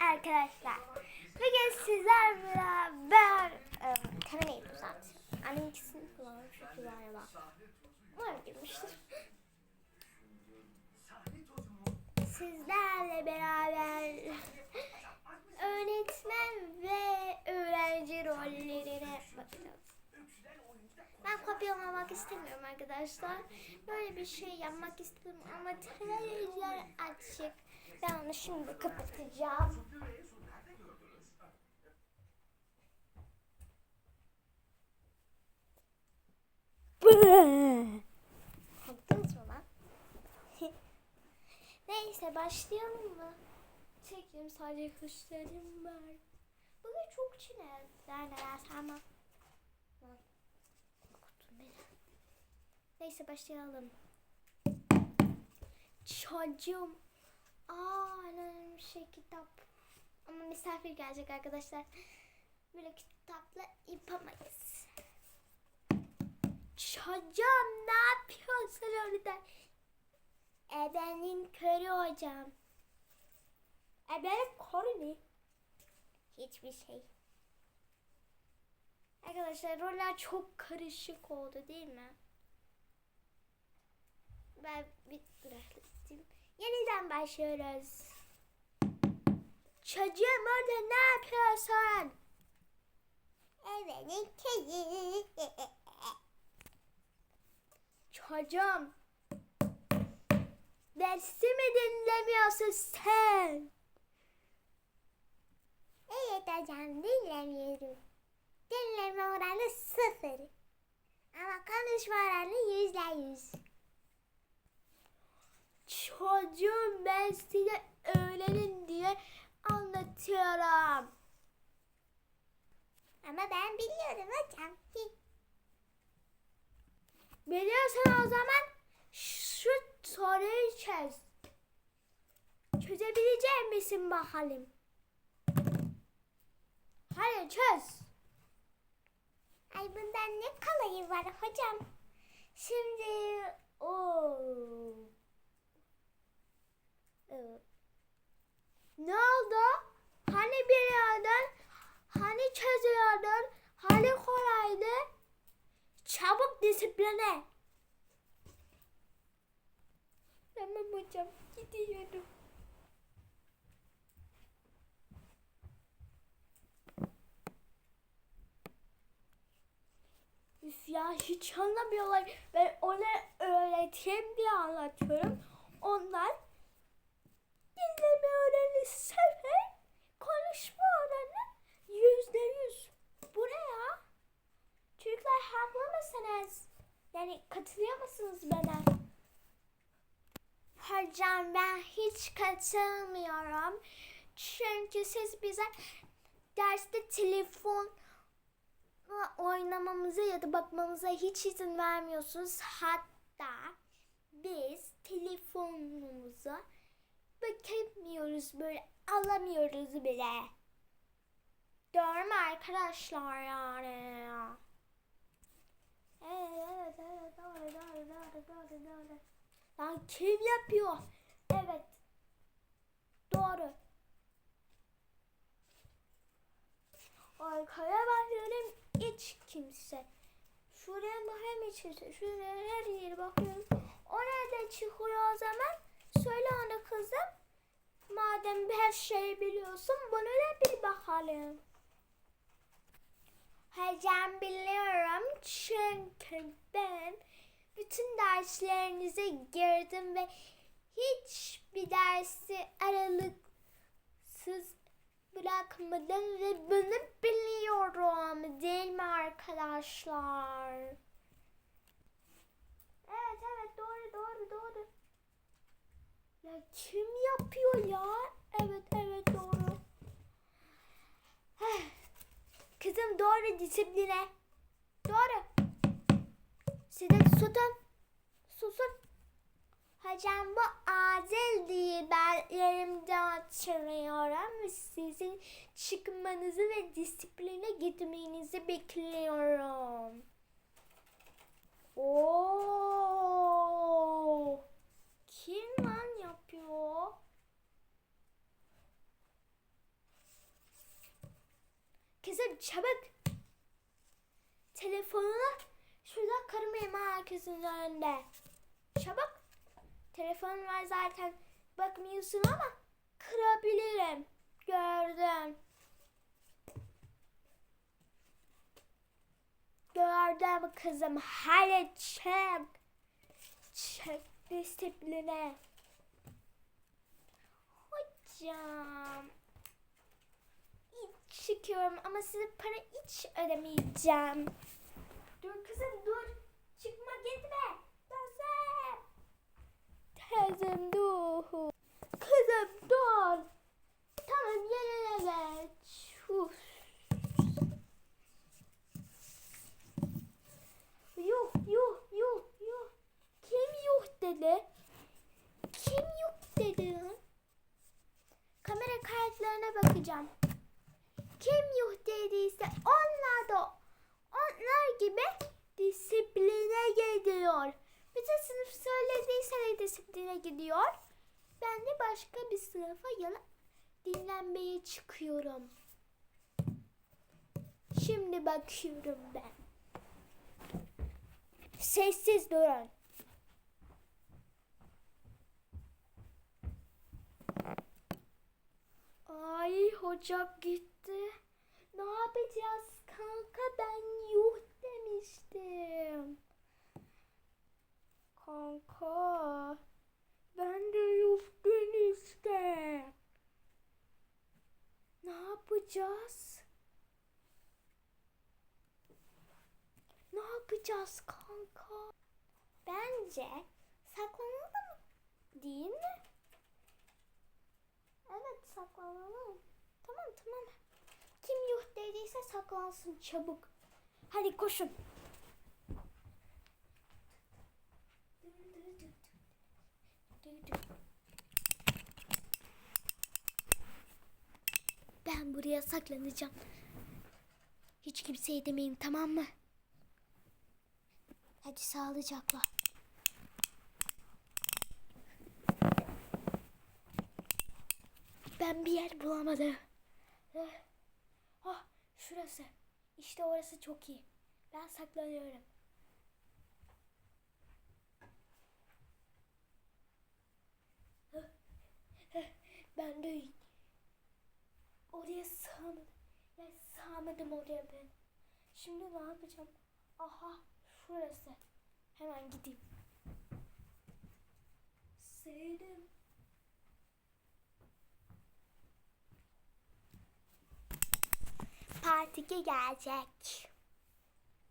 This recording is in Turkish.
Arkadaşlar. Bugün sizlerle beraber e, kamerayı düzeltiyorum. Anneminkisini kullanıyorum çünkü galiba. Umarım girmiştir. Sizlerle beraber öğretmen ve öğrenci rollerine bakacağız. Ben kopyalamak istemiyorum arkadaşlar. Böyle bir şey yapmak istiyorum ama televizyon açık. Ben onu şimdi kapatacağım. Korktunuz mu lan? Neyse başlayalım mı? Çekeyim sadece kuşlarım var. Bugün çok çile. Neler ama. Lan. Korktun. Neyse başlayalım. Çocuğum. Aa önemli şey kitap. Ama misafir gelecek arkadaşlar. Böyle kitapla yapamayız. Çocuğum ne yapıyorsun orada? Ebenin körü hocam. Ebenin körü ne? Hiçbir şey. Arkadaşlar roller çok karışık oldu değil mi? Ben bir bıraktım. Yeniden başlıyoruz. Çocuğum orada ne yapıyorsun? Evet, kedi. Çocuğum. Dersi mi dinlemiyorsun sen? Evet hocam dinlemiyorum. Dinleme oranı sıfır. Ama konuşma oranı yüzde yüz. Çocuğum ben size öğlenin diye anlatıyorum. Ama ben biliyorum hocam. Biliyorsan o zaman şu soruyu çöz. Çözebilecek misin bakalım? Hadi çöz. Ay bundan ne kalayı var hocam? Şimdi o Ne oldu? Hani biliyordun? Hani çözüyordun? Hani kolaydı? Çabuk disipline. Tamam hocam gidiyorum. Üf ya hiç anlamıyorlar. Ben ona öğreteyim diye anlatıyorum. Onlar oranı sıfır, konuşma oranı yüzde yüz. Bu ne ya? Çocuklar haklı mısınız? Yani katılıyor musunuz bana? Hocam ben hiç katılmıyorum. Çünkü siz bize derste telefon oynamamıza ya da bakmamıza hiç izin vermiyorsunuz. Hatta biz telefonumuza bakamıyoruz böyle alamıyoruz bile. Doğru mu arkadaşlar yani? Evet evet evet doğru doğru doğru doğru doğru. Lan kim yapıyor? Evet. Doğru. Arkaya bakıyorum hiç kimse. Şuraya bakayım hiç kimse. Şuraya her yere bakıyorum. O nerede çıkıyor o zaman? Söyle ona kızım. Madem her şeyi biliyorsun bunu da bir bakalım. Hocam biliyorum çünkü ben bütün derslerinize girdim ve hiçbir dersi aralıksız bırakmadım ve bunu biliyorum değil mi arkadaşlar? Evet evet doğru. Ya kim yapıyor ya? Evet evet doğru. Kızım doğru disipline. Doğru. Siz de tutun. Susun. Hocam bu adil değil. Ben yerimde hatırlıyorum. Sizin çıkmanızı ve disipline gitmenizi bekliyorum. Oo! Kim lan Bravo. Kesip çabuk. Telefonunu şurada kırmayayım herkesin önünde. Çabuk. Telefon var zaten. Bakmıyorsun ama kırabilirim. Gördüm. Gördüm kızım. Hadi çek. Çek listepline. Hocam. İç çıkıyorum ama size para hiç ödemeyeceğim. Dur kızım dur. Çıkma gitme. Kızım. Kızım dur. Kızım dur. Tamam yerine geç. Uf. Yuh yuh yuh yuh. Kim yuh dedi? Kim yuh dedi lan? Kamera bakacağım. Kim yuh dediyse onlar da onlar gibi disipline gidiyor. Bütün sınıf söylediyse de disipline gidiyor. Ben de başka bir sınıfa yana dinlenmeye çıkıyorum. Şimdi bakıyorum ben. Sessiz durun. Ay hoca gitti. Ne yapacağız kanka ben yuh demiştim. Kanka ben de yuh demiştim. Ne yapacağız? Ne yapacağız kanka? Bence saklanalım değil mi? Evet saklanalım. Tamam tamam. Kim yuh dediyse saklansın çabuk. Hadi koşun. Ben buraya saklanacağım. Hiç kimseye demeyeyim tamam mı? Hadi sağlıcakla. Ben bir yer bulamadım. Eh, Ah, şurası. İşte orası çok iyi. Ben saklanıyorum. Eh, eh, Ben de oraya sığamadım. Yani sığamadım oraya ben. Şimdi ne yapacağım? Aha, şurası. Hemen gideyim. Sığdım. Partike gelecek.